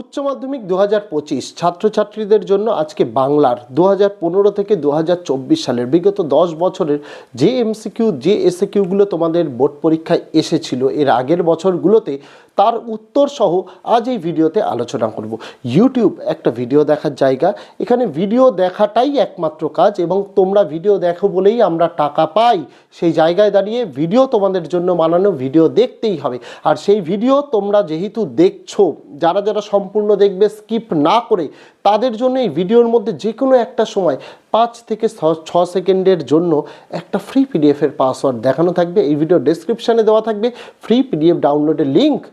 উচ্চ মাধ্যমিক দু হাজার পঁচিশ ছাত্রছাত্রীদের জন্য আজকে বাংলার দু হাজার পনেরো থেকে দু হাজার চব্বিশ সালের বিগত দশ বছরের যে এমসিকিউ, যে এসএকিউগুলো তোমাদের বোর্ড পরীক্ষায় এসেছিল, এর আগের বছরগুলোতে তার উত্তর সহ আজ এই ভিডিওতে আলোচনা করব। ইউটিউব একটা ভিডিও দেখার জায়গা। এখানে ভিডিও দেখাটাই একমাত্র কাজ এবং তোমরা ভিডিও দেখো বলেই আমরা টাকা পাই। সেই জায়গায় দাঁড়িয়ে ভিডিও তোমাদের জন্য বানানো ভিডিও দেখতেই হবে। আর সেই ভিডিও তোমরা যেহেতু দেখছ, যারা যারা সম্পূর্ণ দেখবে স্কিপ না করে, তাদের জন্য এই ভিডিওর মধ্যে যে কোনো একটা সময় পাঁচ থেকে ছ- সেকেন্ডের জন্য একটা ফ্রি পিডিএফের পাসওয়ার্ড দেখানো থাকবে। এই ভিডিও ডেসক্রিপশানে দেওয়া থাকবে। ফ্রি পিডিএফ ডাউনলোডের লিঙ্ক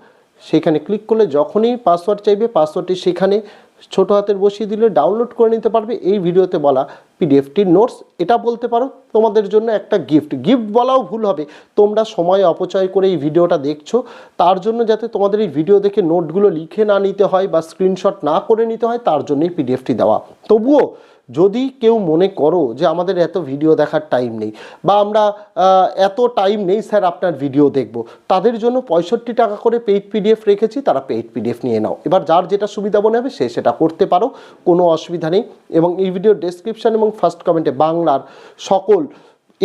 সেখানে ক্লিক করলে যখনই পাসওয়ার্ড চাইবে, পাসওয়ার্ডটি সেখানে ছোট হাতের বসিয়ে দিলে ডাউনলোড করে নিতে পারবে। এই ভিডিওতে বলা পিডিএফটির নোটস, এটা বলতে পারো, তোমাদের জন্য একটা গিফট গিফট বলাও ভুল হবে। তোমরা সময় অপচয় করে এই ভিডিওটা দেখছ। তার জন্য যাতে তোমাদের এই ভিডিও দেখে নোটগুলো লিখে না নিতে হয় বা স্ক্রিনশট না করে নিতে হয়, তার জন্যই পিডিএফটি দেওয়া। তবুও যদি কেউ মনে করো যে আমাদের এত ভিডিও দেখার টাইম নেই, বা আমরা এত টাইম নেই স্যার আপনার ভিডিও দেখব, তাদের জন্য পঁয়ষট্টি টাকা করে পেইড পিডিএফ রেখেছি, তারা পেইড পিডিএফ নিয়ে নাও। এবার যার যেটা সুবিধা মনে হবে, সে সেটা করতে পারো, কোনো অসুবিধা নেই। এবং এই ভিডিও ডেসক্রিপশন এবং ফার্স্ট কমেন্টে বাংলার সকল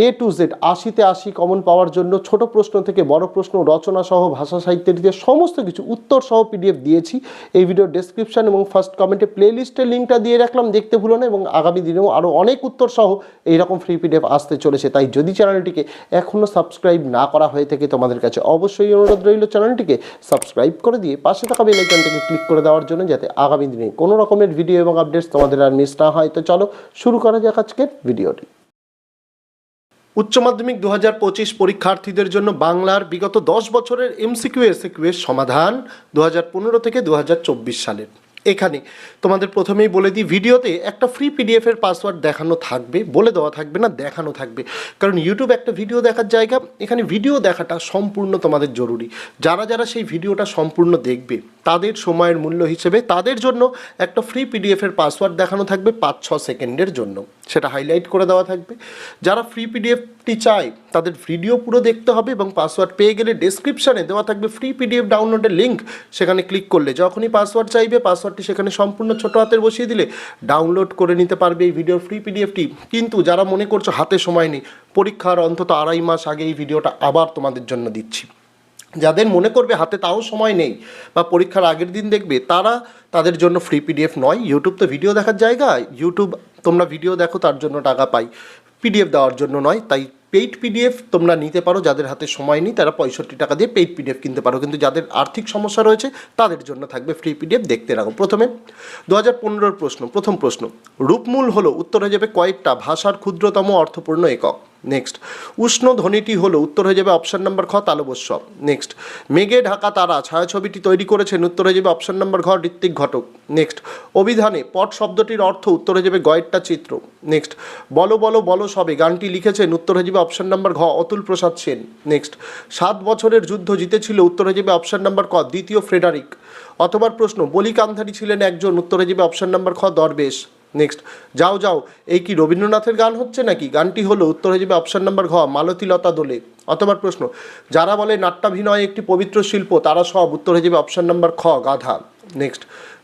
এ টু জেড আশিতে আশি কমন পাওয়ার জন্য ছোট প্রশ্ন থেকে বড় প্রশ্ন, রচনা সহ, ভাষা সাহিত্যের সমস্ত কিছু উত্তর সহ পিডিএফ দিয়েছি। এই ভিডিও ডেসক্রিপশন এবং ফার্স্ট কমেন্টে প্লেলিস্টের লিঙ্কটা দিয়ে রাখলাম, দেখতে ভুলো না এবং আগামী দিনেও আরও অনেক উত্তর সহ এইরকম ফ্রি পিডিএফ আসতে চলেছে। তাই যদি চ্যানেলটিকে এখনও সাবস্ক্রাইব না করা হয়ে থাকে, তোমাদের কাছে অবশ্যই অনুরোধ রইল চ্যানেলটিকে সাবস্ক্রাইব করে দিয়ে পাশে থাকা বেল আইকনটিকে ক্লিক করে দেওয়ার জন্য যাতে আগামী দিনে কোনো রকমের ভিডিও এবং আপডেটস তোমাদের আর মিস না হয়। তো চলো, শুরু করা যাক আজকের ভিডিওটি উচ্চ মাধ্যমিক দু হাজার পঁচিশ পরীক্ষার্থীদের জন্য বাংলার বিগত দশ বছরের এমসিকিউ এসিকিউ এর সমাধান দু হাজার পনেরো থেকে দু হাজার চব্বিশ সালের। এখানে তোমাদের প্রথমেই বলে দিই, ভিডিওতে একটা ফ্রি পিডিএফ এর পাসওয়ার্ড দেখানো থাকবে, বলে দেওয়া থাকবে না, দেখানো থাকবে। কারণ ইউটিউব একটা ভিডিও দেখার জায়গা, এখানে ভিডিও দেখাটা সম্পূর্ণ তোমাদের জরুরি। যারা যারা সেই ভিডিওটা সম্পূর্ণ দেখবে তাদের সময়ের মূল্য হিসেবে তাদের জন্য একটা ফ্রি পিডিএফের পাসওয়ার্ড দেখানো থাকবে পাঁচ, ছ সেকেন্ডের জন্য। সেটা হাইলাইট করে দেওয়া থাকবে। যারা ফ্রি পিডিএফটি চায়, তাদের ভিডিও পুরো দেখতে হবে এবং পাসওয়ার্ড পেয়ে গেলে ডেসক্রিপশানে দেওয়া থাকবে ফ্রি পিডিএফ ডাউনলোডের লিঙ্ক সেখানে ক্লিক করলে যখনই পাসওয়ার্ড চাইবে পাসওয়ার্ডটি সেখানে সম্পূর্ণ ছোট হাতের বসিয়ে দিলে ডাউনলোড করে নিতে পারবে এই ভিডিওর ফ্রি পিডিএফটি কিন্তু যারা মনে করছ হাতে সময় নেই, পরীক্ষার অন্তত আড়াই মাস আগে এই ভিডিওটা আবার তোমাদের জন্য দিচ্ছি। যাদের মনে করবে হাতে তাও সময় নেই বা পরীক্ষার আগের দিন দেখবে, তারা তাদের জন্য ফ্রি পিডিএফ নয়। ইউটিউব তো ভিডিও দেখার জায়গা ইউটিউব তোমরা ভিডিও দেখো, তার জন্য টাকা পাই। পিডিএফ দেওয়ার জন্য নয়, তাই পেইড পিডিএফ তোমরা নিতে পারো। যাদের হাতে সময় নেই, তারা পঁয়ষট্টি টাকা দিয়ে পেইড পিডিএফ কিনতে পারো। কিন্তু যাদের আর্থিক সমস্যা রয়েছে, তাদের জন্য থাকবে ফ্রি পিডিএফ দেখতে রাখো। প্রথমে দু হাজার প্রশ্ন, প্রথম প্রশ্ন, রূপমূল হলো, উত্তর হয়ে যাবে কয়েকটা ভাষার ক্ষুদ্রতম অর্থপূর্ণ একক। নেক্সট উষ্ণ ধ্বনিটি হলো উত্তর হয়ে যাবে অপশন নাম্বার খ তালবস্য নেক্সট মেঘে ঢাকা তারা ছায়াছবিটি তৈরি করেছেন উত্তর হয়ে যাবে অপশন নাম্বার ঘ, ঋত্বিক ঘটক। নেক্সট অভিধানে পট শব্দটির অর্থ উত্তর হয়ে যাবে গয়েরটা চিত্র। নেক্সট বলো বলো বলো সবে গানটি লিখেছেন, উত্তর হয়ে যাবে অপশন নাম্বার ঘ, অতুল প্রসাদ সেন। নেক্সট সাত বছরের যুদ্ধ জিতেছিল, উত্তর হয়ে যাবে অপশন নাম্বার ক, দ্বিতীয় ফ্রেডারিক। অথবা প্রশ্ন বলি কান্ধারি ছিলেন একজন, উত্তর হয়ে যাবে অপশন নাম্বার খ, দরবেশ। নেক্সট যাও যাও, এই কি রবীন্দ্রনাথের গান হচ্ছে নাকি? গানটি হলো উত্তর হয়ে যাবে অপশান নাম্বার ঘ, মালতী লতা দোলে। অথবা প্রশ্ন, যারা বলে নাট্যাভিনয় একটি পবিত্র শিল্প, তারা সব উত্তর হয়ে যাবে অপশান নাম্বার খ, গাধা। নেক্সট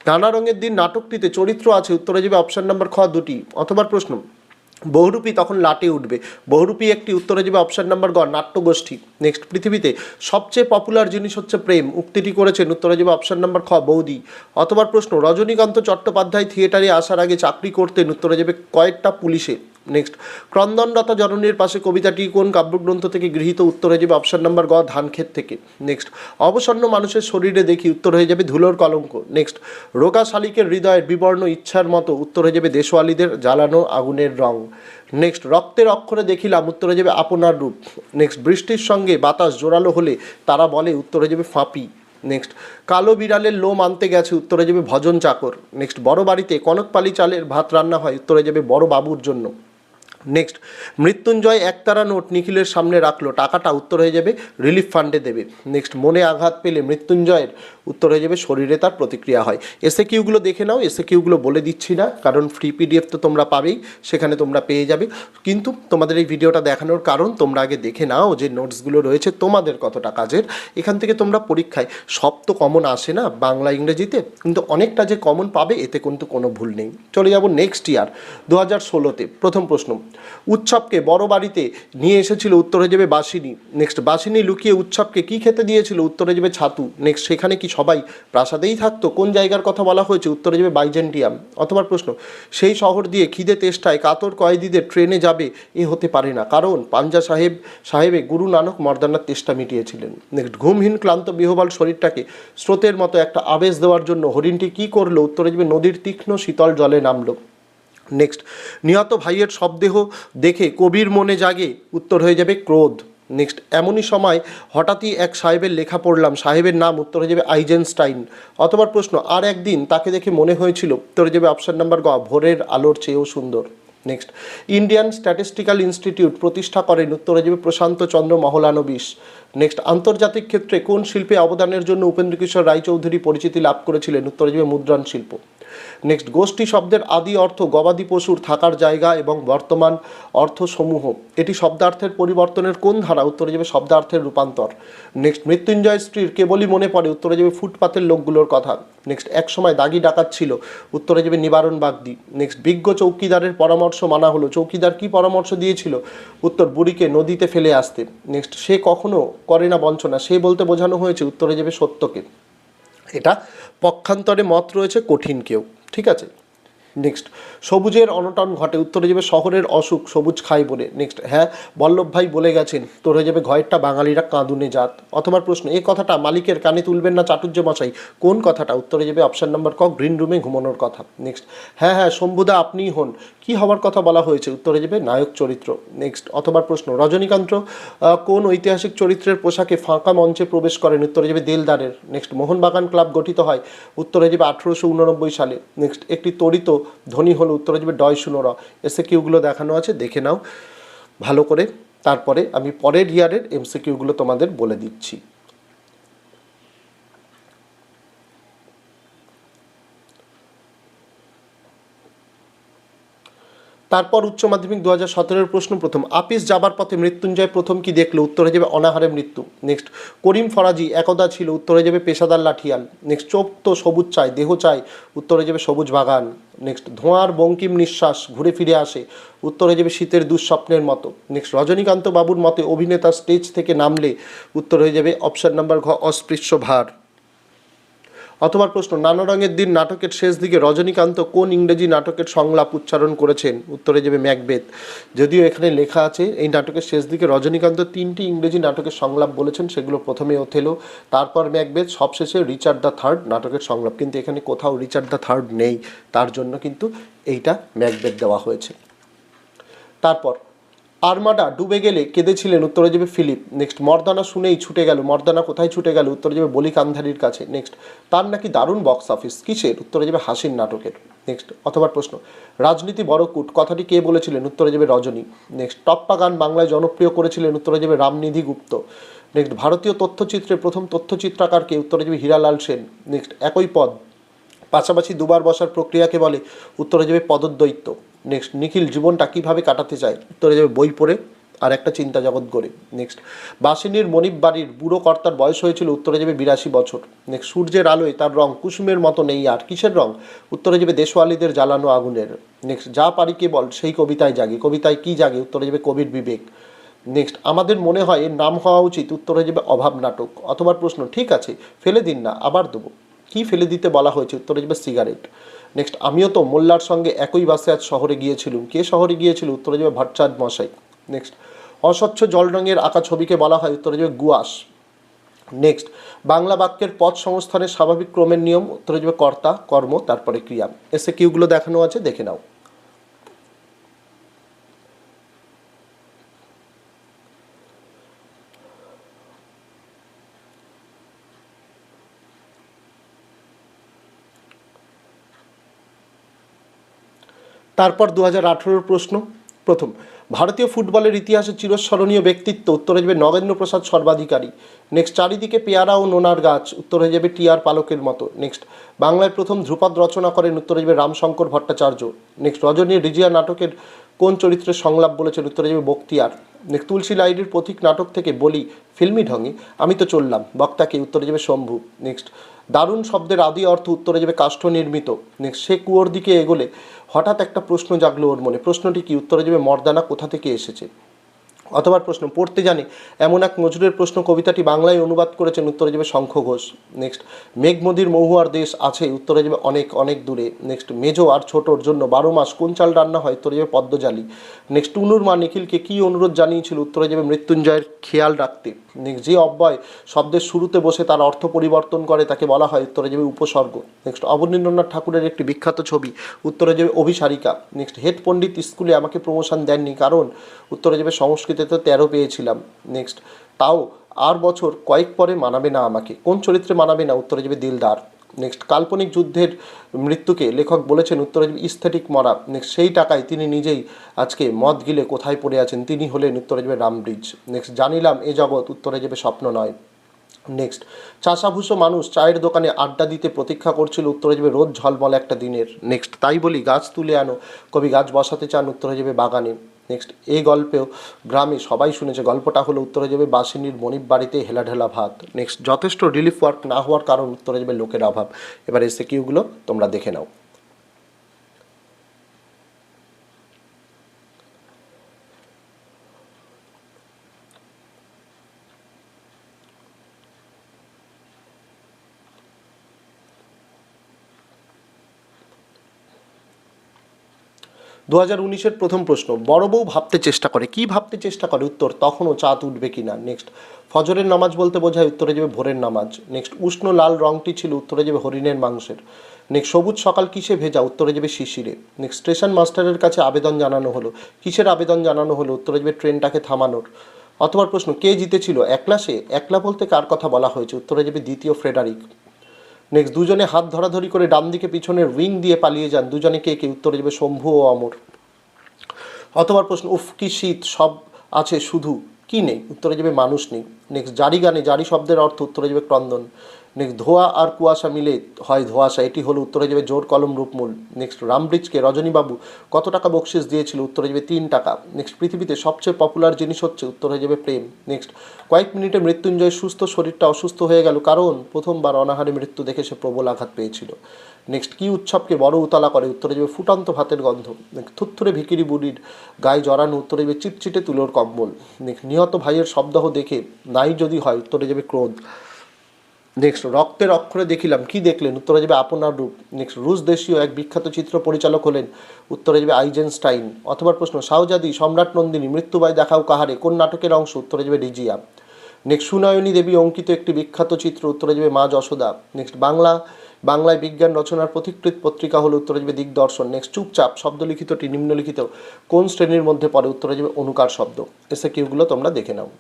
নানা রঙের দিন নাটকটিতে চরিত্র আছে, উত্তর হয়ে যাবে অপশান নাম্বার খ দুটি। অথবা প্রশ্ন বহুরূপী তখন লাটে উঠবে। বহুরূপী একটি উত্তরে যাবে অপশান নাম্বার গ নাট্যগোষ্ঠী নেক্সট পৃথিবীতে সবচেয়ে পপুলার জিনিস হচ্ছে প্রেম। উক্তিটি করেছেন, উত্তরে যাবে অপশান নাম্বার খ, বৌদি। অথবা প্রশ্ন, রজনীকান্ত চট্টোপাধ্যায় থিয়েটারে আসার আগে চাকরি করতেন, উত্তরে যাবে কয়েকটা পুলিশে। নেক্সট ক্রন্দনরতা জননীর পাশে কবিতাটি কোন কাব্যগ্রন্থ থেকে গৃহীত? উত্তর হয়ে যাবে অপশন নাম্বার গ, ধানক্ষেত থেকে। নেক্সট অবসন্ন মানুষের শরীরে দেখি উত্তর হয়ে যাবে ধুলোর কলঙ্ক। নেক্সট রোগা শালিকের হৃদয়ের বিবর্ণ ইচ্ছার মতো উত্তর হয়ে যাবে দেশওয়ালিদের জ্বালানো আগুনের রং। নেক্সট রক্তের অক্ষরে দেখিলাম উত্তর হয়ে যাবে আপনার রূপ। নেক্সট বৃষ্টির সঙ্গে বাতাস জোরালো হলে তারা বলে উত্তর হয়ে যাবে ফাঁপি। নেক্সট কালো বিড়ালের লোম আনতে গেছে উত্তরে যাবে ভজন চাকর। নেক্সট বড় বাড়িতে কনকপালি চালের ভাত রান্না হয় উত্তরে যাবে বড় বাবুর জন্য। নেক্সট, মৃত্যুঞ্জয় একতারা নোট নিখিলের সামনে রাখল, টাকাটা উত্তর হয়ে যাবে রিলিফ ফান্ডে দেবে। নেক্সট, মনে আঘাত পেলে মৃত্যুঞ্জয়ের উত্তর হয়ে যাবে শরীরে তার প্রতিক্রিয়া হয়। এসে কিউগুলো দেখে নাও এসে কিউগুলো বলে দিচ্ছি না, কারণ ফ্রি পিডিএফ তো তোমরা পাবেই, সেখানে তোমরা পেয়ে যাবে। কিন্তু তোমাদের এই ভিডিওটা দেখানোর কারণ তোমরা আগে দেখে নাও যে নোটসগুলো রয়েছে, তোমাদের কতটা কাজের। এখান থেকে তোমরা পরীক্ষায়, সব তো কমন আসে না, বাংলা, ইংরেজিতে, কিন্তু অনেকটা যে কমন পাবে, এতে কিন্তু কোনো ভুল নেই। চলে যাব নেক্সট ইয়ার দু হাজার ষোলোতে, প্রথম প্রশ্ন। উৎসবকে বড় বাড়িতে নিয়ে এসেছিল, উত্তরে যাবে বাসিনী। নেক্সট বাসিনী লুকিয়ে উৎসবকে কি খেতে দিয়েছিল, উত্তরে যাবে ছাতু। নেক্সট সেখানে কি সবাই প্রাসাদেই থাকতো, কোন জায়গার কথা বলা হয়েছে? উত্তরে যাবে বাইজেন্টিয়াম। অথবা প্রশ্ন, সেই শহর দিয়ে খিদে তেষ্টায় কাতর কয়েদিদের ট্রেনে যাবে এ হতে পারে না। কারণ পাঞ্জা সাহেব, সাহেবে গুরু নানক মর্দানার তেষ্টা মিটিয়েছিলেন। নেক্সট, ঘুমহীন, ক্লান্ত, বিহবল শরীরটাকে স্রোতের মতো একটা আবেশ দেওয়ার জন্য হরিণটি কি করল? উত্তরে যাবে নদীর তীক্ষ্ণ শীতল জলে নামলো। নেক্সট, নিহত ভাইয়ের শবদেহ দেখে কবির মনে জাগে। উত্তর হয়ে যাবে ক্রোধ। নেক্সট এমনই সময় হঠাৎই এক সাহেবের লেখা পড়লাম। সাহেবের নাম উত্তর হয়ে যাবে আইজেনস্টাইন। অথবা প্রশ্ন, আর একদিন তাকে দেখে মনে হয়েছিল, উত্তর হয়ে যাবে অপশান নাম্বার গ, ভোরের আলোর চেয়েও সুন্দর। নেক্সট ইন্ডিয়ান স্ট্যাটিস্টিক্যাল ইনস্টিটিউট প্রতিষ্ঠা করেন, উত্তরে যাবে প্রশান্ত চন্দ্র মহলানবিশ। নেক্সট আন্তর্জাতিক ক্ষেত্রে কোন শিল্পে অবদানের জন্য উপেন্দ্র কিশোর রায়চৌধুরী পরিচিতি লাভ করেছিলেন, উত্তরে যাবে মুদ্রণ শিল্প। নেক্সট গোষ্ঠী শব্দের আদি অর্থ গবাদি পশুর থাকার জায়গা এবং বর্তমান অর্থসমূহ। এটি শব্দার্থের পরিবর্তনের কোন ধারা? উত্তরে যাবে শব্দার্থের রূপান্তর। নেক্সট মৃত্যুঞ্জয় স্ত্রীর কেবলই মনে পড়ে। উত্তরে যাবে ফুটপাতের লোকগুলোর কথা। নেক্সট এক সময় দাগি ডাকাত ছিল। উত্তরে যাবে নিবারণ বাগদি। নেক্সট বিজ্ঞ চৌকিদারের পরামর্শ মানা হলো। চৌকিদার কি পরামর্শ দিয়েছিল? উত্তর, বুড়িকে নদীতে ফেলে আসতে। নেক্সট সে কখনো করে না বঞ্চনা। সে বলতে বোঝানো হয়েছে, উত্তরে যাবে সত্যকে। এটা পক্ষান্তরে মত রয়েছে কঠিন কেউ। ঠিক আছে। নেক্সট সবুজের অনটন ঘটে, উত্তরে যাবে শহরের অসুখ, সবুজ খাই বলে। নেক্সট হ্যাঁ বল্লভ ভাই বলে গেছেন, তোর হয়ে যাবে ঘয়েরটা বাঙালিরা কাঁদুনে জাত। অথবা প্রশ্ন, এই কথাটা মালিকের কানে তুলবেন না চাটুর্য মশাই? কোন কথাটা? উত্তরে যাবে অপশান নাম্বার ক গ্রিন রুমে ঘুমানোর কথা। নেক্সট হ্যাঁ হ্যাঁ শম্ভুদা আপনিই হন। কি হওয়ার কথা বলা হয়েছে? উত্তরে যাবে নায়ক চরিত্র। নেক্সট অথবা প্রশ্ন, রজনীকান্ত কোন ঐতিহাসিক চরিত্রের পোশাকে ফাঁকা মঞ্চে প্রবেশ করেন? উত্তরে যাবে দেলদারের। নেক্সট মোহনবাগান ক্লাব গঠিত হয়, উত্তরে যাবে আঠেরোশো উননব্বই সালে। নেক্সট একটি তরিত ধ্বনি হলো উত্তরে যাবে ডয় র। এসে কিউগুলো দেখানো আছে, দেখে নাও। ভালো করে। তারপরে আমি পরের ইয়ারের এমসিকিউগুলো তোমাদের বলে দিচ্ছি। তারপর উচ্চ মাধ্যমিক দু হাজার সতেরোর প্রশ্ন প্রথম। আপিস যাবার পথে মৃত্যুঞ্জয় প্রথম কি দেখল? উত্তরে যাবে অনাহারে মৃত্যু। নেক্সট করিম ফরাজি একদা ছিল। উত্তরে যাবে পেশাদার লাঠিয়াল। নেক্সট চোখ তো সবুজ চাই, দেহ চাই। উত্তরে যাবে সবুজ বাগান। নেক্সট ধোঁয়ার বঙ্কিম নিঃশ্বাস ঘুরে ফিরে আসে। উত্তরে যাবে শীতের দুঃস্বপ্নের মতো। নেক্সট রজনীকান্ত বাবুর মতে অভিনেতা স্টেজ থেকে নামলে। উত্তর হয়ে যাবে অপশান নাম্বার ঘ, অস্পৃশ্য ভার। অথবা প্রশ্ন, নানা রঙের দিন নাটকের শেষ দিকে রজনীকান্ত কোন ইংরেজি নাটকের সংলাপ উচ্চারণ করেছেন? উত্তরে যাবে ম্যাকবেথ। যদিও এখানে লেখা আছে, এই নাটকের শেষ দিকে রজনীকান্ত তিনটি ইংরেজি নাটকের সংলাপ বলেছেন, সেগুলো প্রথমে ওথেলো তারপর ম্যাকবেথ, সবশেষে রিচার্ড দ্য থার্ড নাটকের সংলাপ। কিন্তু এখানে কোথাও রিচার্ড দ্য থার্ড নেই। তার জন্য কিন্তু এইটা ম্যাকবেথ দেওয়া হয়েছে। তারপর আর্মাডা ডুবে গেলে কেঁদেছিলেন উত্তরে যাবে ফিলিপ। নেক্সট, মর্দানা শুনেই ছুটে গেল। মর্দানা কোথায় ছুটে গেল? উত্তরে যাবে বলি কান্ধারির কাছে। নেক্সট, তার নাকি দারুণ বক্স অফিস। কিসের? উত্তরে যাবে হাসির নাটকের। নেক্সট অথবা প্রশ্ন, রাজনীতি বড় কুট। কথাটি কে বলেছিলেন উত্তরে যাবে রজনী? নেক্সট, টপ্পা গান বাংলায় জনপ্রিয় করেছিলেন উত্তরে যাবে রামনিধি গুপ্ত। নেক্সট, ভারতীয় তথ্যচিত্রের প্রথম তথ্যচিত্রকারকে উত্তরে যাবে হীরালাল সেন। নেক্সট, একই পদ। পাশাপাশি দুবার বসার প্রক্রিয়াকে বলে উত্তরে যাবে পদদ্বৈত্য নেক্সট নিখিল জীবনটা কীভাবে কাটাতে চায়? উত্তরে যাবে, বই পড়ে, আর একটা চিন্তা জগৎ গড়ে। নেক্সট বাসিনীর মনিব বাড়ির বুড়ো কর্তার বয়স হয়েছিল, উত্তরে যাবে, বিরাশি বছর। নেক্সট সূর্যের আলোয় তার রং কুসুমের মতো নেই, আর কিসের রং? উত্তরে যাবে, দেশওয়ালিদের জ্বালানো আগুনের। নেক্সট যা পারি কে বল সেই কবিতায় জাগে। কবিতায় কি জাগে? উত্তরে যাবে, কবির বিবেক। নেক্সট আমাদের মনে হয় এর নাম হওয়া উচিত, উত্তর হয়ে যাবে, অভাব নাটক। অথবা প্রশ্ন, ঠিক আছে, ফেলে দিন না, আবার দেবো। কি ফেলে দিতে বলা হয়েছে? উত্তরে যাবে, সিগারেট। নেক্সট আমিও তো মোল্লার সঙ্গে একই বাসে আজ শহরে গিয়েছিলাম। কে শহরে গিয়েছিল? উত্তরে যাবে ভাটচাঁদ মশাই। নেক্সট অস্বচ্ছ জল রঙের আঁকা ছবিকে বলা হয়, উত্তরে যাবে গুয়াশ নেক্সট বাংলা বাক্যের পথ সংস্থানের স্বাভাবিক ক্রমের নিয়ম, উত্তরে যাবে কর্তা, কর্ম, তারপরে ক্রিয়া। এসে কিউগুলো দেখানো আছে, দেখে নাও। তারপর দু হাজার প্রশ্ন। প্রথম, ভারতীয় ফুটবলের ইতিহাসে চিরস্মরণীয় ব্যক্তিত্ব, উত্তরে যাবে নগেন্দ্র প্রসাদ সর্বাধিকারী। নেক্সট চারিদিকে পেয়ারা ও নোনার গাছ, উত্তর হয়ে যাবে টিআর পালকের মতো। নেক্সট বাংলায় প্রথম ধ্রুপদ রচনা করেন, উত্তরে যাবে রামশঙ্কর ভট্টাচার্য। নেক্সট রজনী রিজিয়া নাটকের কোন চরিত্রের সংলাপ বলেছেন যাবে বক্তিয়ার। তুলসী লাইডির প্রতীক নাটক থেকে বলি, ফিল্মি ঢঙে। আমি তো চললাম, বক্তাকে উত্তরে যাবে শম্ভু। নেক্সট, দারুণ শব্দের আদি অর্থ উত্তরে যাবে কাষ্ঠ নির্মিত। নেক্সট, সে কুয়োর দিকে এগোলে হঠাৎ একটা প্রশ্ন জাগলো ওর মনে। প্রশ্নটি কি? উত্তরে যাবে মর্দানা কোথা থেকে এসেছে? অথবা প্রশ্ন, পড়তে জানি। এমন এক নজরুলের প্রশ্ন, কবিতাটি বাংলায় অনুবাদ করেছেন উত্তরে যাবে শঙ্খ ঘোষ। নেক্সট মেঘমদির মহুয়ার দেশ আছে, উত্তরে যাবে অনেক অনেক দূরে। নেক্সট মেজো আর ছোটোর জন্য বারো মাস কোন চাল রান্না হয়, উত্তরে যাবে পদ্মজালি। নেক্সট টুনুর মা নিখিলকে কী অনুরোধ জানিয়েছিল, উত্তরে যাবে মৃত্যুঞ্জয়ের খেয়াল রাখতে। নেক্সট যে অব্যয় শব্দের শুরুতে বসে তার অর্থ পরিবর্তন করে, তাকে বলা হয় উত্তরে যাবে উপসর্গ। নেক্সট অবনীন্দ্রনাথ ঠাকুরের একটি বিখ্যাত ছবি, উত্তরে যাবে অভিসারিকা। নেক্সট হেড পণ্ডিত স্কুলে আমাকে প্রমোশন দেননি, কারণ উত্তরে যাবে সংস্কৃতিতে তেরো পেয়েছিলাম। নেক্সট তাও আর বছর কয়েক পরে মানাবে না আমাকে। কোন চরিত্রে মানাবে না? উত্তরে যাবে দিলদার। নেক্সট কাল্পনিক যুদ্ধের মৃত্যুকে লেখক বলেছেন, উত্তরে যাবে ইস্থেটিক মরা। নেক্সট সেই টাকায় তিনি নিজেই আজকে মদ গিলে কোথায় পড়ে আছেন? তিনি হলেন উত্তরে যাবে রামব্রিজ। নেক্সট জানিলাম এ জগৎ উত্তরে যাবে স্বপ্ন নয়। নেক্সট চাষাভুষো মানুষ চায়ের দোকানে আড্ডা দিতে প্রতীক্ষা করছিল, উত্তরে যাবে রোদ ঝলমল একটা দিনের। নেক্সট তাই বলি গাছ তুলে আনো। কবি গাছ বসাতে চান, উত্তরে যাবে বাগানে। নেক্সট এই গল্পেও গ্রামে সবাই শুনেছে, গল্পটা হলো উত্তরে যাবে বাসিনীর মনিব বাড়িতে হেলাঢেলা ভাত। নেক্সট যথেষ্ট রিলিফ ওয়ার্ক না হওয়ার কারণ উত্তরে যাবে লোকের অভাব। এবার এসে কিউগুলো তোমরা দেখে নাও। দু হাজার উনিশের প্রথম প্রশ্ন, বড় বউ ভাবতে চেষ্টা করে, কি ভাবতে চেষ্টা করে? উত্তর, তখনও চাঁদ উঠবে কি না? নেক্সট ফজরের নামাজ বলতে বোঝায় উত্তরে যাবে ভোরের নামাজ। নেক্সট উষ্ণ লাল রংটি ছিল, উত্তরে যাবে হরিণের মাংসের। নেক্সট সবুজ সকাল কিসে ভেজা? উত্তরে যাবে শিশিরে নেক্সট স্টেশন মাস্টারের কাছে আবেদন জানানো হলো। কিসের আবেদন জানানো হলো? উত্তরে যাবে ট্রেনটাকে থামানোর। অথবা প্রশ্ন, কে জিতেছিল? একলা সে? একলা বলতে কার কথা বলা হয়েছে? উত্তরে যাবে দ্বিতীয় ফ্রেডারিক। নেক্সট দুজনে হাত ধরাধরি করে ডান দিকে পিছনের উইং দিয়ে পালিয়ে যান। দুজনে কে কে? উত্তরে যাবে শম্ভু ও অমর অথবা প্রশ্ন, উফ, কি শীত, সব আছে শুধু। কি নেই? উত্তরে যাবে মানুষ নেই। নেক্সট জারি গানে, জারি শব্দের অর্থ উত্তরে যাবে ক্রন্দন। নেক্সট ধোয়া আর কুয়াশা মিলে হয় ধোয়াশা। এটি হলো উত্তরে যাবে জোর কলম রূপমূল। নেক্সট রামব্রিজকে রজনীবাবু কত টাকা বকশিস দিয়েছিল? উত্তরে যাবে তিন টাকা। নেক্সট পৃথিবীতে সবচেয়ে পপুলার জিনিস হচ্ছে উত্তরে যাবে প্রেম। নেক্সট কয়েক মিনিটে মৃত্যুঞ্জয় সুস্থ শরীরটা অসুস্থ হয়ে গেল কারণ প্রথমবার অনাহারে মৃত্যু দেখে সে প্রবল আঘাত পেয়েছিল। নেক্সট কি উৎসবকে বড় উতলা করে? উত্তরে যাবে ফুটন্ত ভাতের গন্ধ। থুত্থুরে ভিকিরি বুড়ির গায়ে জড়ানো উত্তরে যাবে চিটচিটে তুলোর কম্বল। নেক্সট নিহত ভাইয়ের শবদাহ দেখে নাই যদি হয়, উত্তরে যাবে ক্রোধ। নেক্সট রক্তের অক্ষরে দেখিলাম। কি দেখলেন? উত্তরে যাবে আপনার রূপ। নেক্সট রুশ দেশীয় এক বিখ্যাত চিত্র পরিচালক হলেন। উত্তরে যাবে আইজেনস্টাইন। অথবা প্রশ্ন, শাহজাদি, সম্রাট নন্দিনী মৃত্যুবাই দেখাও কাহারে? কোন নাটকের অংশ? উত্তরে যাবে রিজিয়া। নেক্সট সুনয়নী দেবী অঙ্কিত একটি বিখ্যাত চিত্র। উত্তরে যাবে মা যশোদা। নেক্সট বাংলা, বাংলায় বিজ্ঞান রচনার পথিকৃত পত্রিকা হলো উত্তরে যাবে দিগদর্শন। নেক্সট চুপচাপ শব্দলিখিতটি নিম্নলিখিত কোন শ্রেণির মধ্যে পড়ে? উত্তরে যাবে অনুকার শব্দ। এসে কিউগুলো তোমরা দেখে নাও।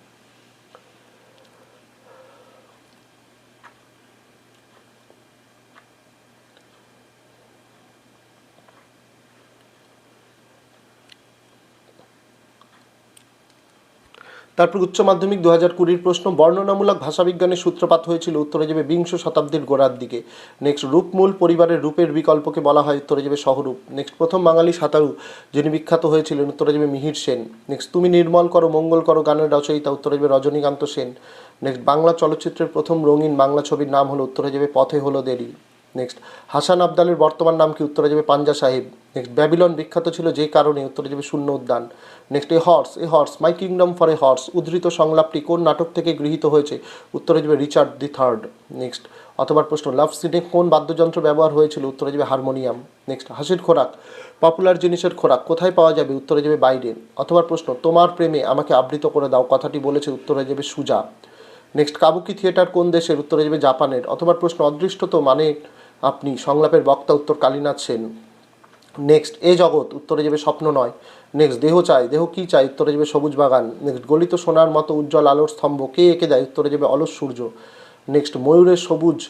তারপর উচ্চ মাধ্যমিক দু হাজার কুড়ির প্রশ্ন বর্ণনামূলক ভাষাবিজ্ঞানের সূত্রপাত হয়েছিল উত্তরে যাবে বিংশ শতাব্দীর গোড়ার দিকে। নেক্সট রূপমূল পরিবারের রূপের বিকল্পকে বলা হয় উত্তরে যাবে সহরূপ। নেক্সট প্রথম বাঙালি সাঁতারু, যিনি বিখ্যাত হয়েছিলেন, উত্তরে যাবে মিহির সেন। নেক্সট তুমি নির্মল করো, মঙ্গল করো, গানের রচয়িতা, উত্তরে যাবে রজনীকান্ত সেন। নেক্সট বাংলা চলচ্চিত্রের প্রথম রঙিন বাংলা ছবির নাম হলো, উত্তরে যাবে পথে হলো দেরি। নেক্সট হাসান আবদালের বর্তমান নাম কি? উত্তরে যাবে পাঞ্জা সাহেব। নেক্সট ব্যাবিলন বিখ্যাত ছিল যে কারণে উত্তরে যাবে শূন্য উদ্যান। Next a horse a horse my kingdom for a horse উদ্ধৃত সংলাপটি কোন নাটক থেকে গৃহীত হয়েছে? উত্তরে যাবে রিচার্ড দি থার্ড। নেক্সট অথবা প্রশ্ন, লাভ সিনে কোন বাদ্যযন্ত্র ব্যবহার হয়েছিল? উত্তরে যাবে হারমোনিয়াম। নেক্সট হাসির খোরাক পপুলার জিনিসের খোরাক কোথায় পাওয়া যাবে? উত্তরে যাবে বাইরে। অথবা প্রশ্ন, তোমার প্রেমে আমাকে আবৃত করে দাও, কথাটি বলেছে উত্তরে যাবে সুজা। নেক্সট কাবুকি থিয়েটার কোন দেশের? উত্তরে যাবে জাপানের। অথবা প্রশ্ন অদৃষ্ট তো মানে আপনি সংলাপের বক্তা উত্তর কালীনাথ সেন। নেক্সট এ জগৎ, উত্তরে যাবে স্বপ্ন নয়। নেক্সট দেহ চাই, দেহ কি চাই, উত্তরে যাবে সবুজ বাগান। নেক্সট গলিত সোনার মতো উজ্জ্বল আলোর স্তম্ভ, কে এঁকে দেয়, উত্তরে যাবে অলস সূর্য। নেক্সট ময়ূরের সবুজ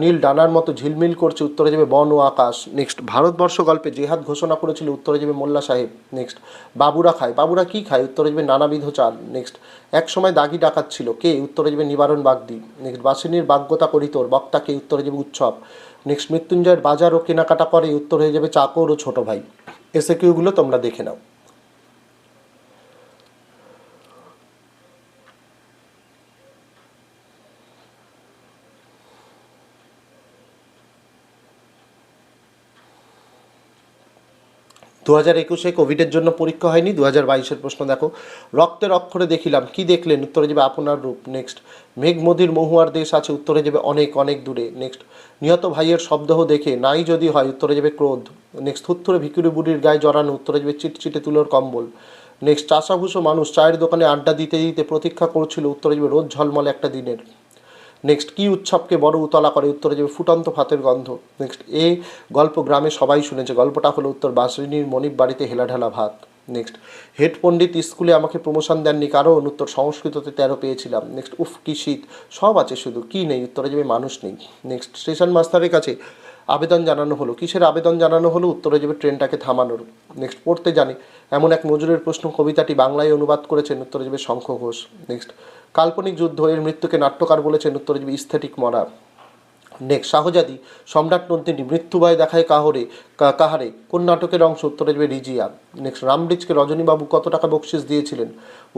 নীল ডানার মতো ঝিলমিল করছে, উত্তরে যাবে বন ও আকাশ। নেক্সট ভারতবর্ষ গল্পে জেহাদ ঘোষণা করেছিল, উত্তরে যাবে মোল্লা সাহেব। নেক্সট বাবুরা খায়, বাবুরা কি খায়, উত্তরে যাবে নানাবিধ চাল। নেক্সট এক সময় দাগি ডাকাত ছিল, কে, উত্তরে যাবে নিবারণ বাগদি। নেক্সট বাসিনীর বাগ্যতা করিতোর, বক্তা কে, উত্তরে যাবে উৎসব। নেক্সট মৃত্যুঞ্জয়ের বাজার ও কেনাকাটা করে উত্তর হয়ে যাবে চাকর ও ছোট ভাই। এসে কিউগুলো তোমরা দেখে নাও। দু হাজার একুশে কোভিডের জন্য পরীক্ষা হয়নি দু হাজার বাইশের প্রশ্ন দেখো। রক্তের অক্ষরে দেখিলাম, কি দেখলেন? উত্তরে যাবে আপনার রূপ নেক্সট মেঘ মদির মহুয়ার দেশ আছে, উত্তরে যাবে অনেক অনেক দূরে নেক্সট নিহত ভাইয়ের শব্দহ দেখে, নাই যদি হয়, উত্তরে যাবে ক্রোধ নেক্সট থুত্থরে ভিকুরি বুড়ির গায়ে জড়ানো, উত্তরে যাবে চিটচিটে তুলোর কম্বল নেক্সট চাষাভুষো মানুষ, চায়ের দোকানে আড্ডা দিতে দিতে প্রতীক্ষা করছিল, উত্তরে যাবে রোজ ঝলমলে একটা দিনের। নেক্সট কি উৎসবকে বড় উতলা করে? উত্তরে যাবে ফুটন্ত ভাতের গন্ধ। নেক্সট এ গল্প গ্রামে সবাই শুনেছে। গল্পটা হলো উত্তর বাসরিনীর মনিব বাড়িতে হেলাঢালা ভাত। নেক্সট হেড পণ্ডিত স্কুলে আমাকে প্রমোশন দেননি কারণ উত্তর সংস্কৃততে তেরো পেয়েছিলাম। নেক্সট উফ, কি শীত। সব আছে শুধু। কি নেই? উত্তরে যাবে মানুষ নেই। নেক্সট স্টেশন মাস্টারের কাছে আবেদন জানানো হলো। কিসের আবেদন জানানো হলো? উত্তরে যাবে ট্রেনটাকে থামানোর। নেক্সট পড়তে জানে। এমন এক নজরের প্রশ্ন কবিতাটি বাংলায় অনুবাদ করেছেন। উত্তরে যাবে শঙ্খ ঘোষ। নেক্সট কাল্পনিক যুদ্ধ, এর মৃত্যুকে নাট্যকার বলেছেন উত্তরজীবী ইস্থেটিক স্থেটিক মরা। নেক্সট, শাহজাদি, সম্রাট নন্দিনী, মৃত্যুবায় দেখায় কাহরে কাহারে, কোন নাটকের অংশ উত্তরে যাবে রিজিয়া? নেক্সট, রামব্রিজকে রজনীবাবু কত টাকা বকশিস দিয়েছিলেন?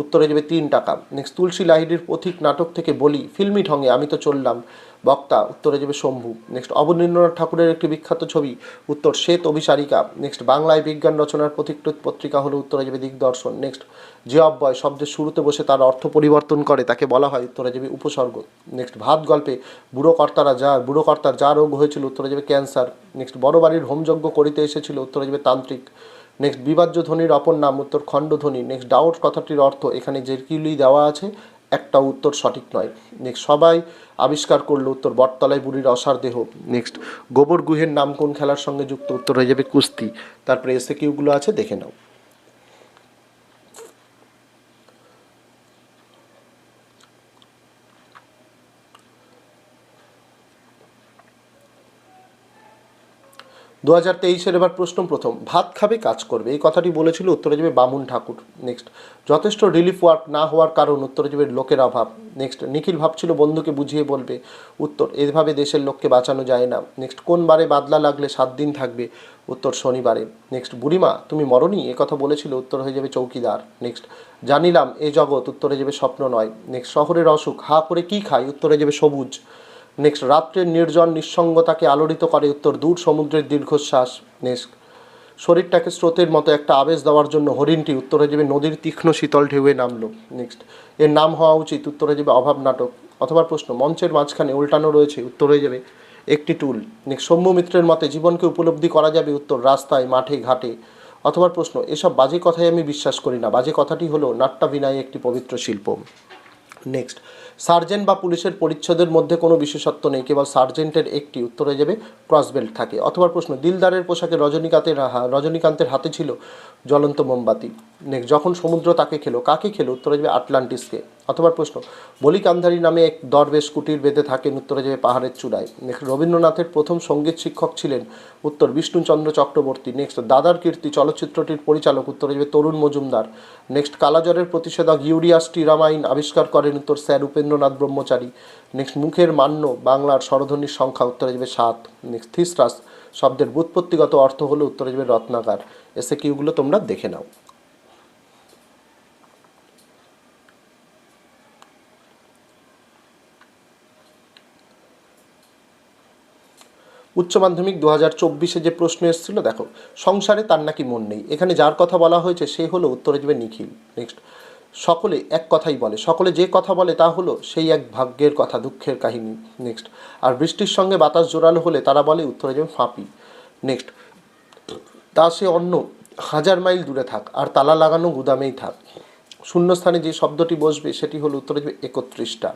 উত্তরে যাবে তিন টাকা। নেক্সট তুলসী লাহিড়ির পথিক নাটক থেকে বলি, ফিল্মি ঢঙে আমি তো চললাম। বক্তা, উত্তরে যাবে শম্ভু। নেক্সট অবনীন্দ্রনাথ ঠাকুরের একটি বিখ্যাত ছবি, উত্তর শ্বেত অভিসারিকা। নেক্সট বাংলায় বিজ্ঞান রচনার প্রতিকৃত পত্রিকা হলো উত্তরে যাবে দিগদর্শন। নেক্সট যে অব্যয় শব্দের শুরুতে বসে তার অর্থ পরিবর্তন করে, তাকে বলা হয় উত্তরে যাবে উপসর্গ। নেক্সট ভাত গল্পে বুড়ো কর্তারা যা বুড়ো কর্তার যা রোগ হয়েছিল, উত্তরে যাবে ক্যান্সার। নেক্সট বড় বাড়ির হোমযজ্ঞ করিতে এসেছিল, উত্তরে যাবে তান্ত্রিক। নেক্সট বিবাজ্য ধ্বনির অপর নাম উত্তর খণ্ডধ্বনি নেক্সট ডাউট কথাটির অর্থ এখানে যেগুলি দেওয়া আছে, একটা উত্তর সঠিক নয়। নেক্সট সবাই আবিষ্কার করল উত্তর বটতলায় বুড়ির অসার দেহ। নেক্সট গোবর গুহের নাম কোন খেলার সঙ্গে যুক্ত? উত্তর হয়ে যাবে কুস্তি। তারপরে এসে কিউগুলো আছে, দেখে নাও। দু হাজার তেইশের এবার প্রশ্ন প্রথম, ভাত খাবে, কাজ করবে। এই কথাটি বলেছিল উত্তরে যাবে বামুন ঠাকুর। নেক্সট যথেষ্ট রিলিফ ওয়ার্ক না হওয়ার কারণ উত্তরে যাবে লোকের অভাব। নেক্সট নিখিল ভাবছিল বন্ধুকে বুঝিয়ে বলবে। উত্তর, এভাবে দেশের লোককে বাঁচানো যায় না। নেক্সট কোন বারে বাদলা লাগলে সাত দিন থাকবে? উত্তর, শনিবারে। নেক্সট বুড়িমা, তুমি মরণী কথা বলেছিল উত্তর হয়ে যাবে চৌকিদার। নেক্সট জানিলাম এ জগৎ উত্তরে যাবে স্বপ্ন নয়। নেক্সট শহরের অসুখ, হা করে কি খায় উত্তরে যাবে সবুজ। নেক্সট রাত্রের নির্জন নিঃসঙ্গতাকে আলোড়িত করে উত্তর, দূর সমুদ্রের দীর্ঘশ্বাস নেক্সট শরীরটাকে স্রোতের মতো একটা আবেশ দেওয়ার জন্য হরিণটি উত্তরে যাবে নদীর তীক্ষ্ণ শীতল ঢেউয়ে নামলো। নেক্সট, এর নাম হওয়া উচিত উত্তরে যাবে অভাব নাটক। অথবা প্রশ্ন, মঞ্চের মাঝখানে উল্টানো রয়েছে, উত্তর হয়ে যাবে একটি টুল। নেক্সট, সৌম্য মিত্রের মতে জীবনকে উপলব্ধি করা যাবে উত্তর, রাস্তায়, মাঠে, ঘাটে। অথবা প্রশ্ন, এসব বাজে কথাই আমি বিশ্বাস করি না। বাজে কথাটি হলো, নাট্যাভিনয় একটি পবিত্র শিল্প। নেক্সট সার্জেন্ট বা পুলিশের পরিচ্ছদের মধ্যে কোনো বিশেষত্ব নেই, কেবল সার্জেন্টের একটি উত্তরে যাবে ক্রসবেল্ট থাকে। অথবা প্রশ্ন, দিলদারের পোশাকে রজনীকান্তের রজনীকান্তের হাতে ছিল জ্বলন্ত মোমবাতি। নেক্সট, যখন সমুদ্র তাকে খেলো, কাকে খেলো? উত্তরে যাবে আটলান্টিসকে। অথবা প্রশ্ন, বলিকান্ধারী নামে এক দরবেশ কুটির বেঁধে থাকেন উত্তরে যাবে পাহাড়ের চূড়ায়। নেক্সট, রবীন্দ্রনাথের প্রথম সংগীত শিক্ষক ছিলেন উত্তর বিষ্ণুচন্দ্র চক্রবর্তী। নেক্সট, দাদার কীর্তি চলচ্চিত্রটির পরিচালক উত্তরে যাবে তরুণ মজুমদার। নেক্সট কালাজ্বরের প্রতিষেধক ইউরিয়া স্টিরামাইন আবিষ্কার করেন উত্তর স্যার উপেন্দ্রনাথ ব্রহ্মচারী। নেক্সট, মুখের মান্য বাংলার স্বরধ্বনির সংখ্যা উত্তরে যাবে সাত। নেক্সট, থিসরাস শব্দের বুৎপত্তিগত অর্থ হলো উত্তরে যাবে রত্নাকার। এসে কিউগুলো তোমরা দেখে নাও। উচ্চ মাধ্যমিক দু হাজার চব্বিশে যে প্রশ্ন এসেছিল, দেখো, সংসারে তার নাকি মন নেই। এখানে যার কথা বলা হয়েছে, সে হলো উত্তরে যাবে নিখিল। নেক্সট সকলে এক কথাই বলে, সকলে যে কথা বলে তা হলো সেই এক ভাগ্যের কথা, দুঃখের কাহিনী। নেক্সট আর বৃষ্টির সঙ্গে বাতাস জোরালো হলে তারা বলে উত্তরে যাবে ফাঁপি। নেক্সট তা সে অন্য হাজার মাইল দূরে থাক, আর তালা লাগানো গুদামেই থাক। শূন্যস্থানে যে শব্দটি বসবে, সেটি হলো উত্তরে যাবে একত্রিশটা।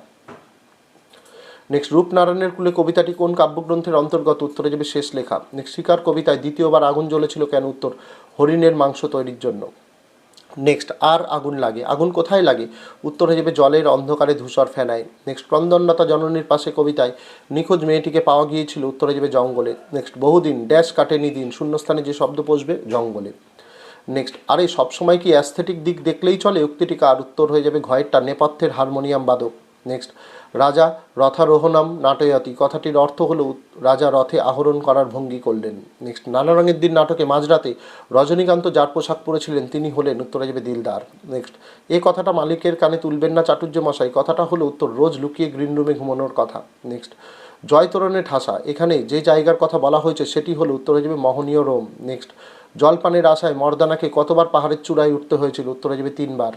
নেক্সট রূপনারায়ণের কুলে কবিতাটি কোন কাব্যগ্রন্থের অন্তর্গত? উত্তরে যাবে শেষ লেখা। নেক্সট শিকার কবিতায় দ্বিতীয়বার আগুন জ্বলেছিল কেন? উত্তর, হরিণের মাংস তৈরির জন্য। নেক্সট আর আগুন লাগে? আগুন কোথায় লাগে? উত্তর হয়ে যাবে জলের অন্ধকারে ধূসর ফেনায়। নেক্সট ক্রন্দনলতা জননীর পাশে কবিতায় নিখোঁজ মেয়েটিকে পাওয়া গিয়েছিল। উত্তর হয়ে যাবে জঙ্গলে। নেক্সট বহুদিন ড্যাশ কাটেনি দিন, শূন্যস্থানে যে শব্দ পসবে জঙ্গলে। নেক্সট আরে সবসময় কি অ্যাস্থেটিক দিক দেখলেই চলে? উক্তিটি কার? উত্তর হয়ে যাবে ঘয়েরটা নেপথ্যের হারমোনিয়াম বাদক। নেক্সট রাজা রথারোহণম নাটয়াতি। কথাটির অর্থ হলো, রাজা রথে আহরণ করার ভঙ্গি করলেন। নেক্সট নানা রঙের দিন নাটকে মাঝরাতে রজনীকান্ত যার পোশাক পরেছিলেন, তিনি হলেন উত্তরে যাবে দিলদার। নেক্সট এ কথাটা মালিকের কানে তুলবেন না চাটুর্য মশাই কথাটা হলো উত্তর, রোজ লুকিয়ে গ্রিন রুমে ঘুমানোর কথা। নেক্সট জয়তরণে ঠাসা। এখানে যে জায়গার কথা বলা হয়েছে, সেটি হলো উত্তরে যাবে মোহনীয় রোম। নেক্সট জলপানের আশায় মর্দানাকে কতবার পাহাড়ের চূড়ায় উঠতে হয়েছিল, উত্তরে যাবে তিনবার।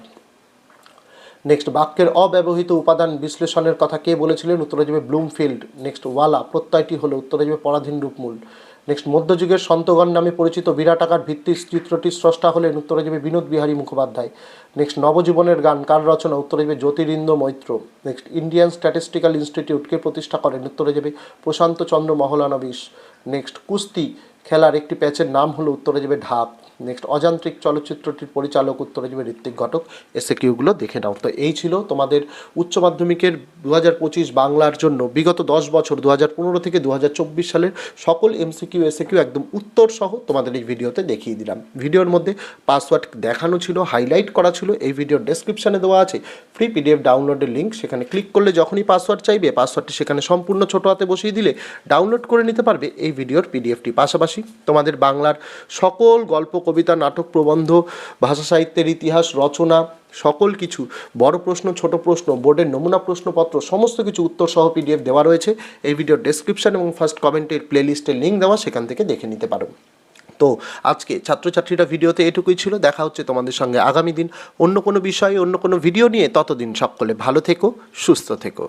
নেক্সট বাক্যের অব্যবহৃত উপাদান বিশ্লেষণের কথা কে বলেছিলেন? উত্তরে যাবে ব্লুমফিল্ড। নেক্সট ওয়ালা। প্রত্যয়টি হলো উত্তরে যাবে পরাধীন রূপমূল। নেক্সট মধ্যযুগের সন্তগণ নামে পরিচিত বিরাটাকার ভিত্তির চিত্রটির স্রষ্টা হলেন উত্তরে যাবে বিনোদ বিহারী মুখোপাধ্যায়। নেক্সট নবজীবনের গান কার রচনা? উত্তরে যাবে Jyotirindra Moitra. Next Indian statistical ইনস্টিটিউটকে প্রতিষ্ঠা করেন? উত্তরে যাবে প্রশান্ত চন্দ্র মহলানবিশ। নেক্সট কুস্তি খেলার একটি প্যাচের নাম হলো উত্তরে যাবে ঢাক নেক্সট অযান্ত্রিক চলচ্চিত্রটির পরিচালক উত্তরে যাবে ঋত্বিক ঘটক এসে কিউগুলো দেখে নাও। তো এই ছিল তোমাদের উচ্চ মাধ্যমিকের দু হাজার পঁচিশ বাংলার জন্য। বিগত দশ বছর দু হাজার পনেরো থেকে দু হাজার চব্বিশ সালের সকল এমসিকিউ এসে কিউ একদম উত্তর সহ তোমাদের এই ভিডিওতে দেখিয়ে দিলাম। ভিডিওর মধ্যে পাসওয়ার্ড দেখানো ছিল, হাইলাইট করা ছিল, এই ভিডিওর ডেসক্রিপশানে দেওয়া আছে। ফ্রি পিডিএফ ডাউনলোডের লিঙ্ক সেখানে ক্লিক করলে যখনই পাসওয়ার্ড চাইবে, পাসওয়ার্ডটি সেখানে সম্পূর্ণ ছোট হাতে বসিয়ে দিলে ডাউনলোড করে নিতে পারবে এই ভিডিওর পিডিএফটি পাশাপাশি তোমাদের বাংলার সকল গল্প কবিতা, নাটক প্রবন্ধ, ভাষা সাহিত্যের ইতিহাস, রচনা, সকল কিছু, বড় প্রশ্ন, ছোট প্রশ্ন, বোর্ডের নমুনা প্রশ্নপত্র, সমস্ত কিছু উত্তর সহ পিডিএফ দেওয়া রয়েছে। এই ভিডিওর ডেসক্রিপশন এবং ফার্স্ট কমেন্টের প্লেলিস্টের লিঙ্ক দেওয়া, সেখান থেকে দেখে নিতে পারো। তো আজকে ছাত্রছাত্রীরা ভিডিওতে এটুকুই ছিল। দেখা হচ্ছে তোমাদের সঙ্গে আগামী দিন অন্য কোনো বিষয়ে, অন্য কোনো ভিডিও নিয়ে। ততদিন সকলে ভালো থেকো, সুস্থ থেকো।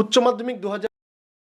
উচ্চ মাধ্যমিক দু